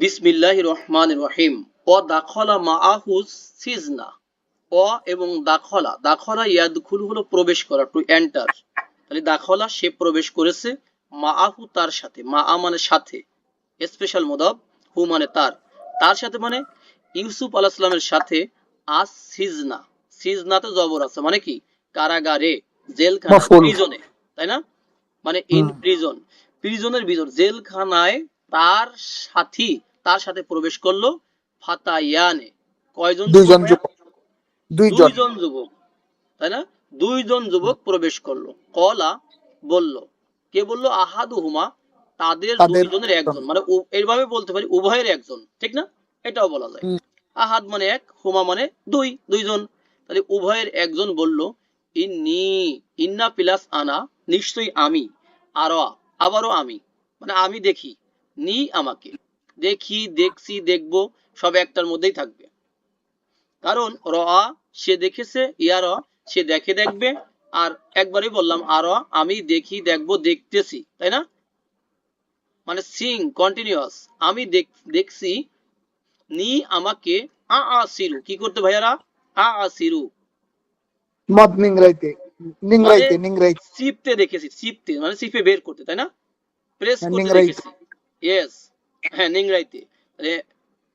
বিসমিল্লাহ রহমান রহিম। ও দাখলা মাআহু সিজনা। অ এবং দাখলা। দাখলা ইয়াদখুল হলো প্রবেশ করা টু এন্টার তাহলে দাখলা সে প্রবেশ করেছে মাআহু তার সাথে। মা মানে সাথে। স্পেশাল মুদাব হু মানে তার। তার সাথে মানে ইউসুফ আলাহ সালামের সাথে আস সিজনা। সিজনাতে জবর আছে মানে কি? কারাগারে জেলখানা প্রিজনে তাই না? মানে ইন প্রিজন প্রিজনের ভিতর জেলখানায় তার সাথী তার সাথে প্রবেশ করল ফাতায়ানে কয়জন দুইজন যুবক? দুইজন। যুবক তাই না? দুইজন যুবক প্রবেশ করল। কলা বলল কে বলল? আহাদু হুমা তাদের তাদের দুইজনের একজন। মানে এইভাবে বলতে পারি উভয়ের একজন ঠিক না? এটাও বলা যায়। আহাদ মানে এক হুমা মানে দুই দুইজন। তাহলে উভয়ের একজন বলল ইন্নি ইন্না প্লাস আনা নিশ্চয়ই আমি। আর আবারও আমি। মানে আমি দেখি নি আমাকে। দেখি দেখছি দেখব সব একটার মধ্যেই থাকবে। কারণ র আ সে দেখেছে ইয়ার সে দেখে দেখবে আর একবারই বললাম আর আমি দেখি দেখব দেখতেছি তাই না? মানে সিং কন্টিনিউয়াস আমি দেখছি নি আমাকে আ আ সিরু। কি করতে ভাইয়ারা? আ আ সিরু। মদ নিংরাইতে নিংরাইতে নিংরাইতে সিপতে দেখেছি সিপতে মানে সিপে বের করতে তাই না? প্রেস হ্যাঁ, করতে দেখেছি। ইয়েস হ্যাঁ নিংড়াইতে মানে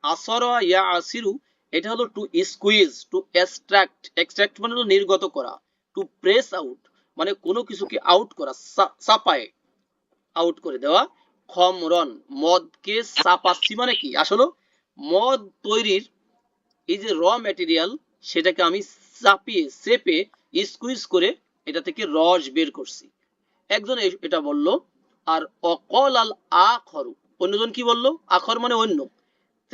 আসর ইয়া আসিরু, এটা হলো to squeeze to extract extract মানে হলো নির্গত করা টু প্রেস আউট মানে কোনো কিছুকে আউট করা চাপায় আউট করে দেওয়া খমরন মদকে চাপাচ্ছি মানে কি? আসলে মদ তৈরির এই যে র ম্যাটেরিয়াল সেটাকে আমি চাপিয়ে, চেপে স্কুইজ করে এটা থেকে রস বের করছি। একজন এটা বলল, আর অকল আল আখরু অন্যজন কি বলল? আখর মানে অন্য।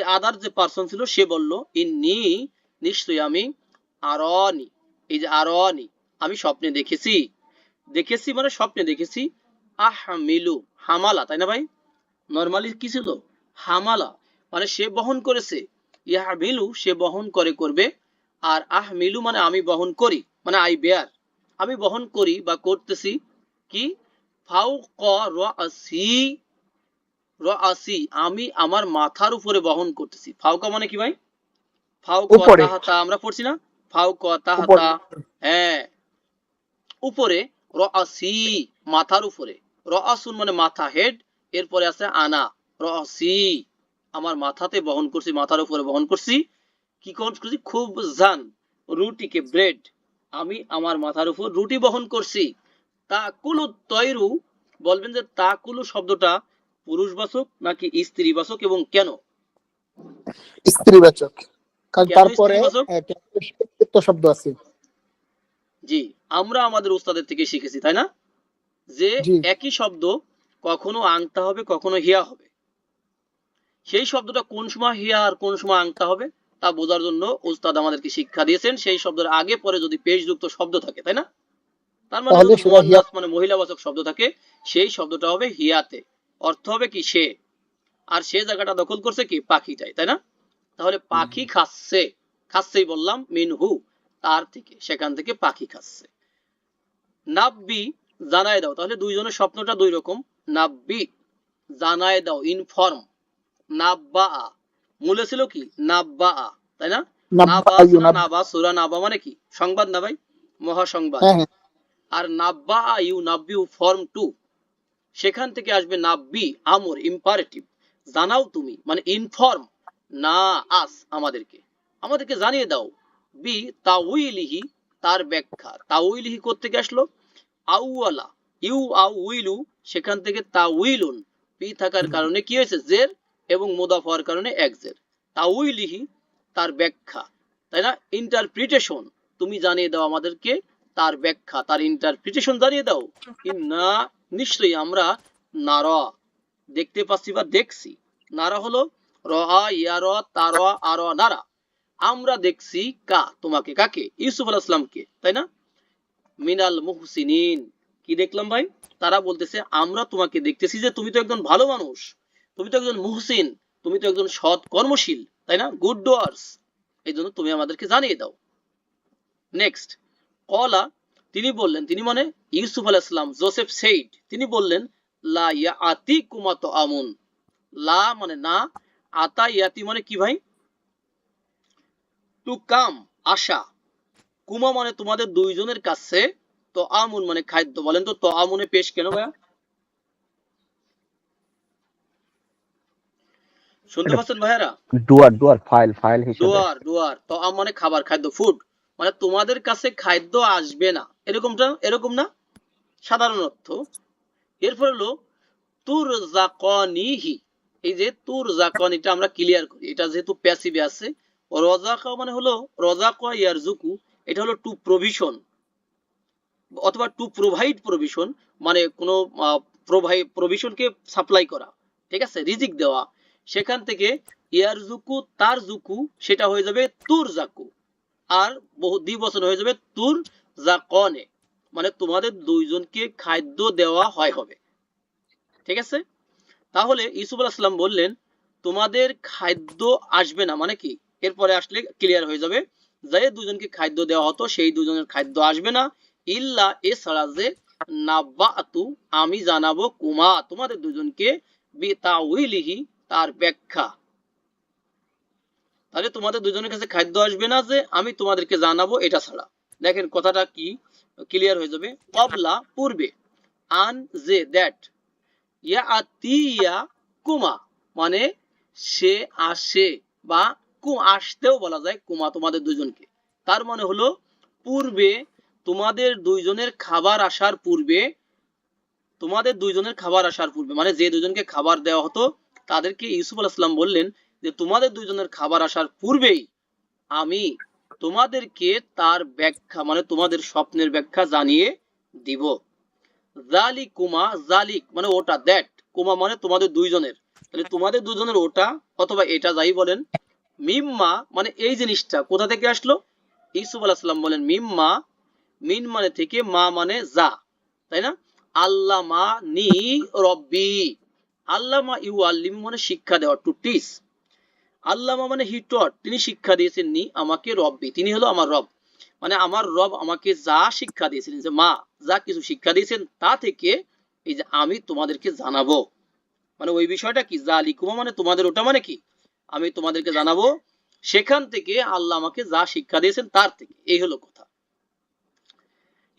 আদার যে পার্সন ছিল, সে বলল, ইন্নি, নিশ্চয়ই আমি আরনি এই যে আরনি আমি স্বপ্নে দেখেছি। দেখেছি মানে স্বপ্নে দেখেছি। আহমিলু, হামালা, তাই না ভাই? নর্মালি কি ছিল? হামালা মানে সে বহন করেছে। ইয়াহমিলু, সে বহন করে করবে। আর আহমিলু মানে আমি বহন করি মানে আই বেয়ার আমি বহন করি বা করতেছি কি? ফাউ ক রাসি রাসি আমি আমার মাথার উপরে বহন করতেছি। ফাউকা মানে কি ভাই? ফাউ ক আমরা পড়ছি না? ফাউ ক তাহাতা হ্যাঁ। উপরে রাসি মাথার উপরে। রাসুন মানে মাথা হেড। এরপরে আছে আনা। রাসি আমার মাথাতে বহন করছি মাথার উপরে বহন করছি। কি করছি খুব জান রুটিকে ব্রেড। আমি আমার মাথার উপর রুটি বহন করছি। তাকুলু তৈরু বলবেন যে তাকুলু শব্দটা পুরুষবাচক নাকি স্ত্রীবাচক এবং কেন? স্ত্রীবাচক। কারণ তারপরে একটা শব্দ আছে। জি আমরা আমাদের উস্তাদের থেকে শিখেছি তাই না? যে একই শব্দ কখনো আংতা হবে কখনো হিয়া হবে। সেই শব্দটা কোন সময় হিয়া আর কোন সময় আংতা হবে তা বোঝার জন্য উস্তাদ আমাদেরকে শিক্ষা দিয়েছেন। সেই শব্দের আগে পরে যদি পেশযুক্ত শব্দ থাকে তাই না? তার মানে মানে মহিলাবাচক শব্দ থাকে সেই শব্দটা হবে হিয়াতে। অর্থ হবে কি সে? আর সে জায়গাটা দখল করছে কি? পাখিটাই তাই না? তাহলে পাখি খাচ্ছে খাচ্ছেই বললাম মিনহু তার থেকে সেখান থেকে পাখি খাচ্ছে। নাব্বি জানায় দাও। তাহলে দুইজনের স্বপ্নটা দুই রকম নাব্বি জানায় দাও ইনফর্ম নাব্বা মূলে ছিল কি? নাব্বা তাই না? নাবা সুরা নাবা মানে কি? সংবাদ না ভাই? মহাসংবাদ। হ্যাঁ হ্যাঁ। আর নাব্বা ইউ নাব্বিউ ফর্ম টু সেখান থেকে আসবে নাব্বি আমর ইম্পারেটিভ জানাও তুমি মানে ইনফর্ম না আস আমাদেরকে। আমাদেরকে জানিয়ে দাও বি তাউইলিহি তার ব্যাখ্যা। তাউইলিহি কোত্থেকে আসলো? আউয়ালা ইউ আউ উইলু সেখান থেকে তাউইলুন পি থাকার কারণে কি হয়েছে? জের এবং মোদাফ হওয়ার কারণে এক জের। তাউইলিহি তার ব্যাখ্যা, তাই না? ইন্টারপ্রিটেশন তুমি জানিয়ে দাও আমাদেরকে তার ব্যাখ্যা, তার ইন্টারপ্রিটেশন জানিয়ে দাও। না নিশ্চয়ই আমরা নারা দেখতে পাচ্ছি বা দেখছি। নারা হলো র ইয়া, র তার আর নারা। আমরা দেখছি কা, তোমাকে, কাকে? ইউসুফ আলাহ ইসলামকে তাই না? মিনাল মুহসিনিন। কি দেখলাম ভাই? তারা বলতেছে, আমরা তোমাকে দেখতেছি যে তুমি তো একজন ভালো মানুষ। তুমি তো একজন মুহসিন। তুমি তো একজন সৎ কর্মশীল, তাই না? Good doers. এই জন্য তুমি আমাদেরকে জানিয়ে দাও। নেক্সট। কলা তিনি বললেন তিনি মানে ইউসুফ আলাহ ইসলাম জোসেফ সেইড। তিনি বললেন লা ইয়া আতি কুমাত আমুন লা মানে না আতা ইয়াতি মানে কি ভাই? টু কাম আশা। কুমা মানে তোমাদের দুইজনের কাছে তো আমুন মানে খাদ্য। বলেন তো তো আমুনে পেশ কেন ভাইয়া? শুনতে পাচ্ছেন ভাইয়ারা? ডুয়ার ডুয়ার ফাইল ফাইল হিসেবে। ডুয়ার ডুয়ার তো আম মানে খাবার খাদ্য ফুড মানে তোমাদের কাছে খাদ্য আসবে না। এরকমটা, এরকম না? সাধারণ অর্থ। এরপর হলো তুর জাকনিহি এই যে তুর জাকন এটা আমরা ক্লিয়ার করি। এটা যেহেতু প্যাসিভে আছে রজাকা মানে হলো রজাকা ইয়ারজুকু এটা হলো টু প্রভিশন অথবা টু প্রোভাইড প্রভিশন মানে কোনো প্রভিশনকে সাপ্লাই করা। ঠিক আছে? রিজিক দেওয়া। সেখান থেকে ইয়ারজুকু তার জুকু সেটা হয়ে যাবে তুর জাকু আর বহু দ্বিবচন হয়ে যাবে তুর জাকনে। মানে তোমাদের দুইজনকে খাদ্য দেওয়া হয় হবে। ঠিক আছে? তাহলে ইসুফ আলাহিসাম বললেন, তোমাদের খাদ্য আসবে না। মানে কি? এরপরে আসলে ক্লিয়ার হয়ে যাবে যে দুজনকে খাদ্য দেওয়া হতো, সেই দুজনের খাদ্য আসবে না। ইল্লা এছাড়া যে নাব্বাতু আমি জানাব কুমা, তোমাদের দুজনকে বিতাউইলিহি, তার ব্যাখ্যা। তাহলে তোমাদের দুজনের কাছে খাদ্য আসবে না যে আমি তোমাদেরকে জানাব এটা ছাড়া। দেখেন কথাটা কি ক্লিয়ার হয়ে যাবে। কবলা পূর্বে, আন যে দ্যাট ইয়া আতিয়া কুমা মানে সে আসে বা কু, আসতেও বলা যায় কুমা তোমাদের দুজনকে। তার মানে হলো পূর্বে তোমাদের দুইজনের খাবার আসার পূর্বে, তোমাদের দুইজনের খাবার আসার পূর্বে মানে যে দুজনকে খাবার দেওয়া হতো, তাদেরকে ইউসুফ আলাইসাল্লাম বললেন যে তোমাদের দুইজনের খাবার আসার পূর্বেই আমি তোমাদেরকে তার ব্যাখ্যা মানে তোমাদের স্বপ্নের ব্যাখ্যা জানিয়ে দিব। জালিক কুমা, জালিক মানে ওটা দ্যাট কুমা মানে তোমাদের দুইজনের। তাহলে তোমাদের দুজনের ওটা অথবা এটা যাই বলেন, মিম্মা মানে এই জিনিসটা কোথা থেকে আসলো? ইসুফ আলাহিসাল্লাম বলেন, মিম্মা, মিন মানে থেকে মা মানে যা, তাই না? আল্লাহ মা নি রব্বি, আল্লামা ইউ আল্লিম মানে শিক্ষা দেওয়া টু টিস আল্লামা মানে হি টট তিনি শিক্ষা দিয়েছেন নি আমাকে রব্বি তিনি হলো আমার রব। মানে আমার রব আমাকে যা শিক্ষা দিয়েছিলেন যে মা যা কিছু শিক্ষা দিয়েছেন তা থেকে এই যে আমি তোমাদেরকে জানাব। মানে ওই বিষয়টা কি? যা লিকুমা মানে তোমাদের ওটা মানে কি? আমি তোমাদেরকে জানাব সেখান থেকে আল্লাহ আমাকে যা শিক্ষা দিয়েছেন তার থেকে। এই হলো কথা।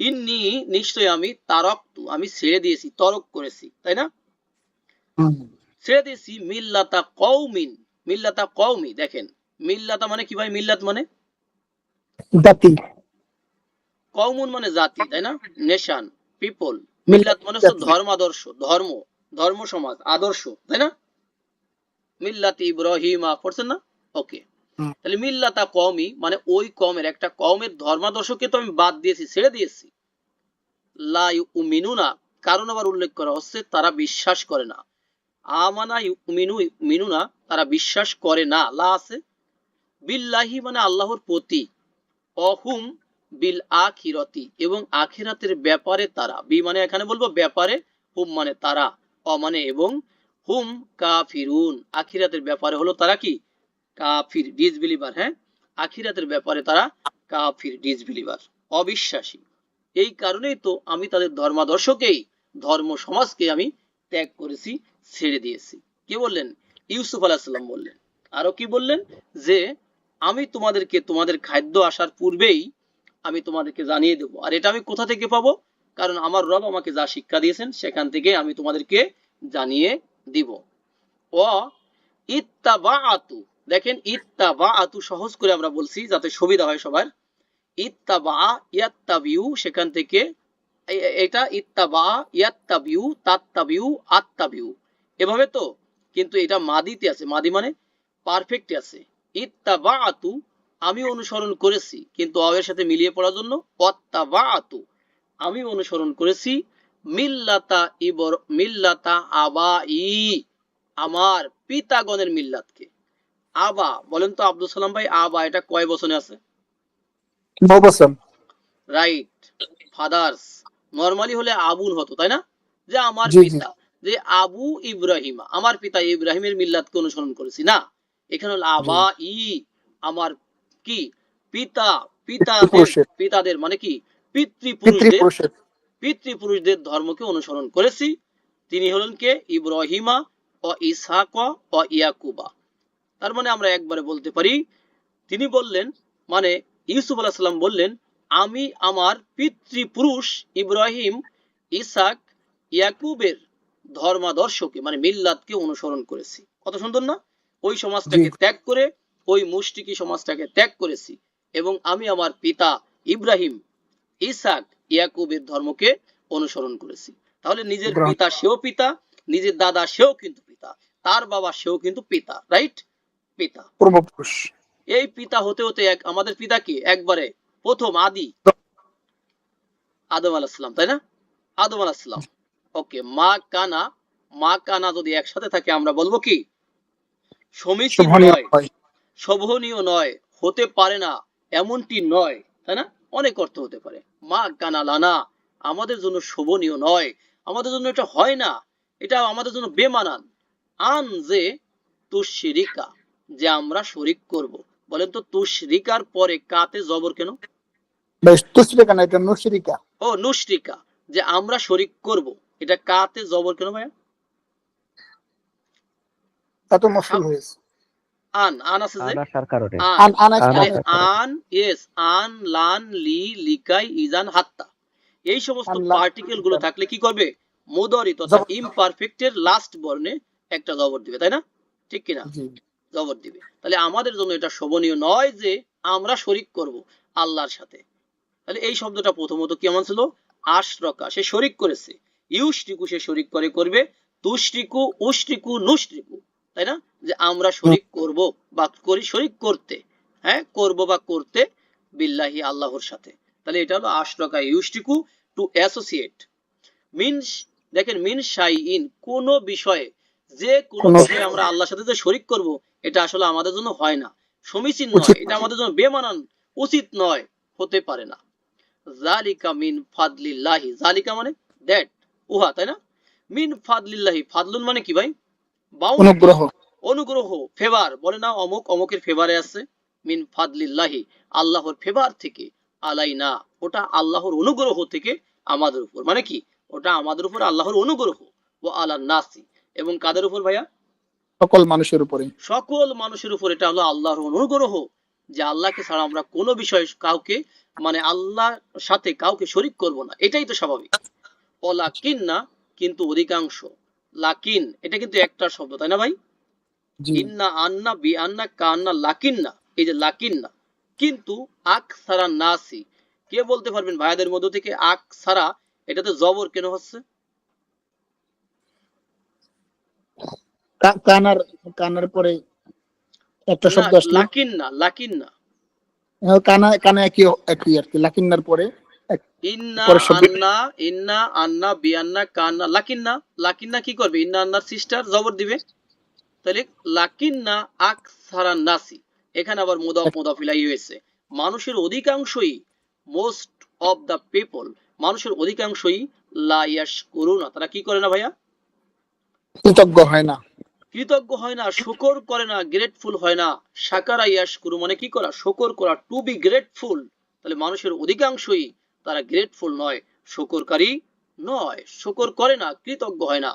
ইন্নি নিশ্চয় আমি তারক আমি ছেড়ে দিয়েছি তরক করেছি তাই না? ছেড়ে দিয়েছি মিল্লাতা কৌমিন মিল্লাতা কৌমি দেখেন। মিল্লাতা মানে কি ভাই? মিল্লাত মানে? জাতি। কৌমুন মানে জাতি তাই না? Nation people. মিল্লাত মানে জাতি। ধর্মাদর্শ ধর্ম ধর্ম সমাজ আদর্শ তাই না? মিল্লাত ইব্রাহিমা পড়ছেন না? ওকে। তাহলে মিল্লাতা কওমি মানে ওই কমের একটা কমের ধর্মাদর্শকে তো আমি বাদ দিয়েছি ছেড়ে দিয়েছি। লা ইউমিনুনা কারণ আবার উল্লেখ করা হচ্ছে তারা বিশ্বাস করে না। আমানা ইউমিনু মিনুনা, তারা বিশ্বাস করে না। লা আছে, বিল্লাহি মানে আল্লাহর প্রতি, অহুম বিল আখিরতি, এবং আখিরাতের ব্যাপারে তারা, বি মানে এখানে বলব ব্যাপারে, হুম মানে তারা, অ মানে এবং হুম কাফিরুন। আখিরাতের ব্যাপারে হলো তারা কি? কাফির, ডিসবিলিভার হ্যাঁ? আখিরাতের ব্যাপারে তারা কাফির, ডিসবিলিভার, অবিশ্বাসী। এই কারণেই তো আমি তাদের ধর্মাদর্শকেই ধর্ম সমাজকে আমি ত্যাগ করেছি, ছেড়ে দিয়েছি। কি বললেন? ইউসুফ আলাহিসাল্লাম বললেন। আরও কি বললেন? যে, আমি তোমাদেরকে তোমাদের খাদ্য আসার পূর্বেই আমি তোমাদেরকে জানিয়ে দেবো। আর এটা আমি কোথা থেকে পাবো? কারণ আমার রব আমাকে যা শিক্ষা দিয়েছেন, সেখান থেকে আমি তোমাদেরকে জানিয়ে দিব। ও ইত্তাবাআতু। দেখেন, ইত্তাবাআতু সহজ করে আমরা বলছি, যাতে সুবিধা হয় সবার। ইত্তাবা ইয়াত্তাবিউ, সেখান থেকে এটা ইত্তাবা ইয়াত্তাবিউ তাত্তাবিউ আত্তাবিউ। এভাবে তো কিন্তু এটা মাদিতে আছে। মাদি মানে পারফেক্টে আছে। ইত্তাবাআতু আমি অনুসরণ করেছি কিন্তু অবের সাথে মিলিয়ে পড়ার জন্য। অত্তাবাআতু আমি অনুসরণ করেছি। মিল্লাতা ইবর মিল্লাতা আবাই আমার পিতাগণের মিল্লাতকে। আবা বলেন তো আব্দুল সালাম ভাই আবা এটা কয় বছরে আছে? রাইট ফাদার্স নরমালি হলে আবুন হতো তাই না? যে আমার। পিতা যে আবু ইব্রাহিমা আমার পিতা ইব্রাহিমের মিল্লাতকে অনুসরণ করেছি না? এখানে হলো আবা ই আমার কি? পিতা পিতাদের পিতাদের মানে কি? পিতৃপুরুষদের পিতৃপুরুষদের ধর্মকে অনুসরণ করেছি। তিনি হলেন কে? ইব্রাহিমা ও ইসহাক ও ইয়াকুবা। তার মানে আমরা একবারে বলতে পারি তিনি বললেন মানে ইউসুফ আলাহ সাল্লাম বললেন আমি আমার পিতৃপুরুষ ইব্রাহিম ইসাক ইয়াকুবের ধর্মাদর্শকে মানে মিল্লাতকে অনুসরণ করেছি। কত সুন্দর না? ওই সমাজটাকে ত্যাগ করে ওই মুষ্টিকি সমাজটাকে ত্যাগ করেছি এবং আমি আমার পিতা ইব্রাহিম ইসাক ইয়াকুবের ধর্মকে অনুসরণ করেছি। তাহলে নিজের পিতা সেও পিতা নিজের দাদা সেও কিন্তু পিতা তার বাবা সেও কিন্তু পিতা রাইট? পিতা। এই পিতা হতে হতে এক আমাদের পিতা কি? একবারে প্রথম আদি। আদম আলাহিসাম তাই না? আদম আলাহিসাম ওকে মা কানা মা কানা যদি একসাথে থাকে আমরা বলব কি? সমীচীন নয়। শোভনীয় নয়। হতে পারে না এমনটি নয় তাই না? অনেক অর্থ হতে পারে। মা কানা লানা আমাদের জন্য শোভনীয় নয়। আমাদের জন্য এটা হয় না। এটা আমাদের জন্য বেমানান। আন যে তুশরিকা যে আমরা শরিক করব। বলেন তো তুশরিকার পরে কাতে জবর কেন? বেশ না এটা নুসরিকা ও নুশরিকা যে আমরা শরিক করব। এটা কাতে জবর কেন ভাইয়া? তা তো মফুল হয়েছে। আন আন আছে যে? আন। আন আন আছে, আন তাহলে আন আছে। আন ইয়েস আন লান লি লিকাই ইজান হাত্তা। এই সমস্ত পার্টিকেলগুলো থাকলে কি করবে? মোদরি তথা। ইমপারফেক্টের লাস্ট বর্ণে একটা জবর দিবে তাই না? ঠিক কিনা? জবর দিবে। তাহলে আমাদের জন্য এটা শোভনীয় নয় যে আমরা শরিক করব আল্লাহর সাথে। তাহলে এই শব্দটা প্রথমত কি এমন ছিল? আশরকা। সে শরিক করেছে। ইউষ্টিকু সে শরিক করে করবে। তুষ্টিকু উষ্টিকু নুষ্টিকু। তাই না? যে আমরা শরিক করব বা করি শরিক করতে। হ্যাঁ? করব বা করতে বিল্লাহি আল্লাহর সাথে। তাহলে এটা হলো আশরকা ইউষ্টিকু টু অ্যাসোসিয়েট মিন দেখেন মিন শাই ইন কোন বিষয়ে যে কোনো কোনো- বিষয়ে আমরা আল্লাহর সাথে যে শরিক করব এটা আসলে আমাদের জন্য হয় না। সমীচীন নয়। এটা আমাদের জন্য বেমানান উচিত নয়। হতে পারে না। জালিকা মিন ফাদলিল্লাহি জালিকা মানে দ্যাট উহা তাই না? মিন ফাদলিল্লাহি ফাদলুন মানে কি ভাই? অনুগ্রহ। অনুগ্রহ ফেভার বলে না অমুক অমুকের ফেভারে আছে। মিন ফাদলিল্লাহি আল্লাহর ফেভার থেকে আলাইনা ওটা আল্লাহর অনুগ্রহ থেকে আমাদের উপর। মানে কি? ওটা আমাদের উপর আল্লাহর অনুগ্রহ। ও আলা নাসি এবং কাদের উপর ভাইয়া? সকল মানুষের উপরে। সকল মানুষের উপর এটা হলো আল্লাহর অনুগ্রহ। যে আল্লাহকে ছাড়া আমরা কোনো বিষয়ে কাউকে মানে আল্লাহর সাথে কাউকে শরিক করব না। এটাই তো স্বাভাবিক। অলাকিন না কিন্তু অধিকাংশ। লাকিন এটা কিন্তু একটা শব্দ তাই না ভাই? ইন্না আন্না বি আন্না কান্না লাকিন না এই যে লাকিন না কিন্তু আক সারা নাসি কে বলতে পারবেন ভাইয়াদের মধ্য থেকে? আক সারা এটাতে জবর কেন হচ্ছে? কানার কানার পরে একটা শব্দ আসলো। লাকিন না লাকিন না হ্যাঁ, কানা কানা একই একই আর কি লাকিন্নার পরে ইন্না আন্না ইন্না আন্না বিয়ান্না কান্না লাকিন্না। লাকিন্না কি করবে? ইন্না আন্নার সিস্টার জবর দিবে। তাহলে লাকিন্না নাসি। এখানে আবার মুদাফ মুদাফ হয়েছে। মানুষের অধিকাংশই মোস্ট অফ দা পিপল মানুষের অধিকাংশই লা ইয়াশকুরুনা। তারা কি করে না ভাইয়া? কৃতজ্ঞ হয় না। কৃতজ্ঞ হয় না, শুকর করে না গ্রেটফুল হয় না। সাকারা ইয়াস করু মানে কি করা? শুকর করা। টু বি গ্রেটফুল তাহলে মানুষের অধিকাংশই তারা গ্রেটফুল নয়, শুকরকারী নয়। শুকর করে না, কৃতজ্ঞ হয় না।